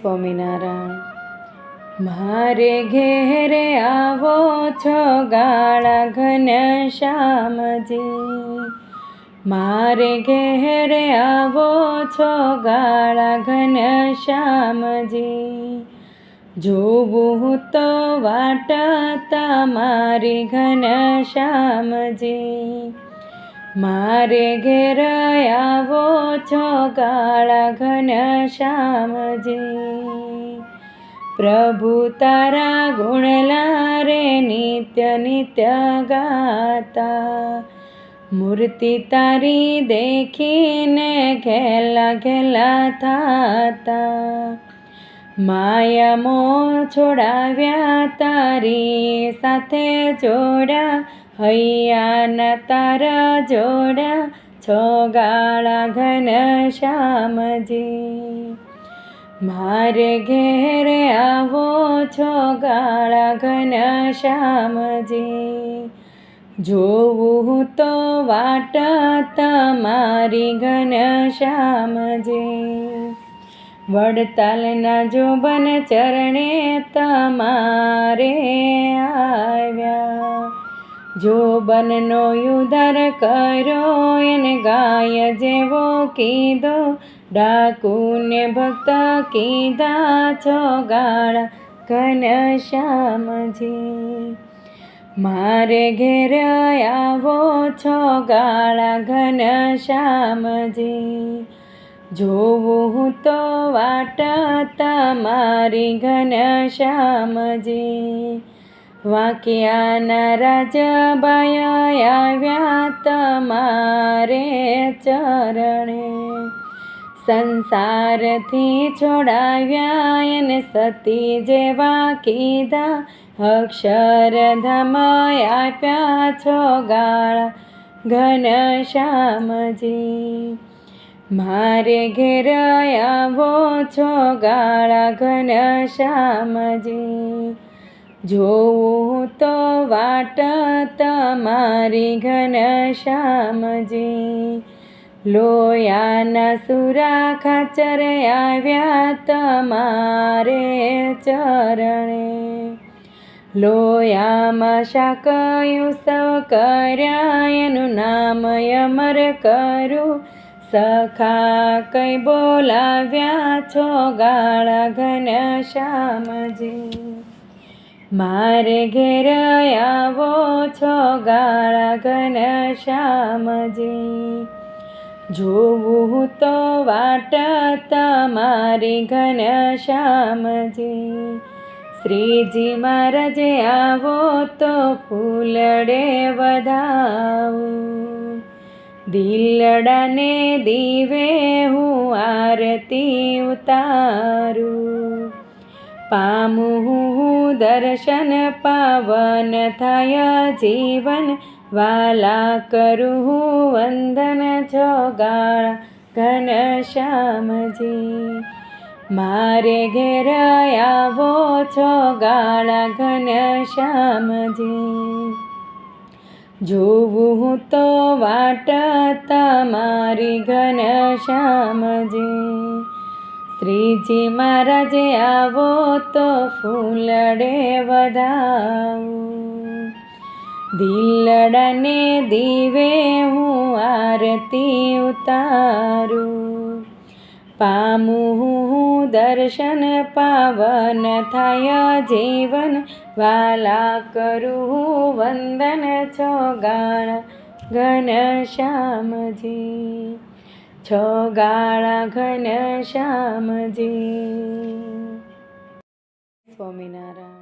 સ્વામિનારાયણ, મારે ઘેરે આવો છો ગાળા ઘન શ્યામજી. મારે ઘેરે આવો છો ગાળા ઘન શ્યામજી. જોવું તો વાટ તમારી ઘન શ્યામજી. મારે ઘેર આવો છો કાળા ઘન શ્યામજી. પ્રભુ તારા ગુણલા રે નિત્ય નિત્ય ગાતા. મૂર્તિ તારી દેખીને ઘેલા ઘેલા થાતા. માયા મો છોડાવ્યા તારી સાથે જોડા, હૈયાના તારા જોડા છો ગાળા ઘન શ્યામજી. મારે ઘેરે આવો છો ગાળા ઘન શ્યામજી. જોવું તો વાટ તમારી ઘન શ્યામજી. વડતાલના જોબન ચરણે તમારે આવ્યા. જોબનનો યુધર કર્યો એને ગાય જેવો કીધો, ડાકુને ભક્ત કીધા છો ગાળા ઘન શ્યામજી. મારે ઘેર આવો છો ગાળા ઘન શ્યામજી. જોવું તો વાટ તમારી ઘન શ્યામજી. વાક્યાના રાજબાય આવ્યા તમારે ચરણે. સંસારથી છોડાવ્યા એને સતી જેવા કીધા. અક્ષરધામ આપ્યા છો ગાળા ઘન શ્યામજી. મારે ઘેર આવો છો ગાળા ઘન શ્યામજી. જોવું તો વાટ તમારી ઘન શ્યામજી. લોયાના સુરા ખાચર આવ્યા તમારે ચરણે. લોયામાં શાકયું સૌ કર્યા, એનું નામ અમર કરું. સખા કઈ બોલાવ્યા છો ગાળા ઘન શ્યામજી? મારે ઘેર આવો છો ગાળા ઘન શ્યામજી? જોવું તો વાટ તમારી ઘન શ્યામજી. શ્રીજી મહારાજે આવો તો ફૂલડે વધાવું. દિલડાને દીવે હું આરતી ઉતારું. પામું હું દર્શન પાવન થાય જીવન વાલા કરું વંદન ચોગાળા ઘન શ્યામજી. મારે ઘેર આવો છો ગાળા ઘન શ્યામજી. જોવું તો વાટ તમારી ઘન શ્યામજી. શ્રીજી મહારાજે આવો તો ફૂલડે વધાવું. દિલડને દીવે હું આરતી ઉતારું. પામું દર્શન પાવન થાય જીવન વાલા કરું વંદન છો ગાળા ઘન શ્યામજી છો ગાળા ઘન શ્યામજી સ્વામિનારાયણ